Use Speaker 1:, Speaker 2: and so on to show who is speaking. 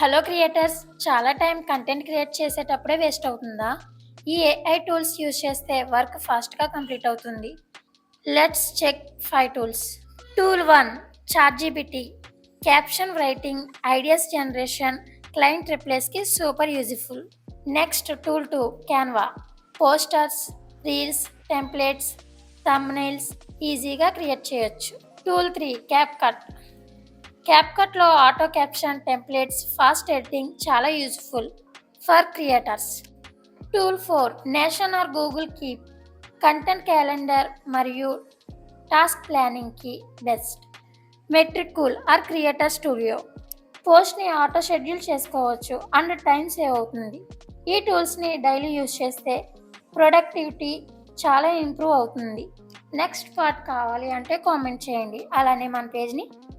Speaker 1: Hello creators చాలా time content create చేసేటప్పుడే waste అవుతుందా? ఈ ఏఐ టూల్స్ యూజ్ చేస్తే వర్క్ ఫాస్ట్గా కంప్లీట్ అవుతుంది. Let's check five tools tool one ChatGPT caption writing ideas generation client రిప్లేస్కి super useful next tool two Canva posters reels templates thumbnails ఈజీగా create చేయొచ్చు. Tool three CapCut క్యాప్కట్లో auto caption templates fast editing చాలా useful for creators tool four Notion or Google Keep content calendar మరియు task ప్లానింగ్కి best Metricool or creator studio పోస్ట్ని auto schedule చేసుకోవచ్చు and time save అవుతుంది. ఈ టూల్స్ని daily use చేస్తే productivity చాలా improve అవుతుంది. Next part కావాలి అంటే కామెంట్ చేయండి. అలానే మన పేజ్ని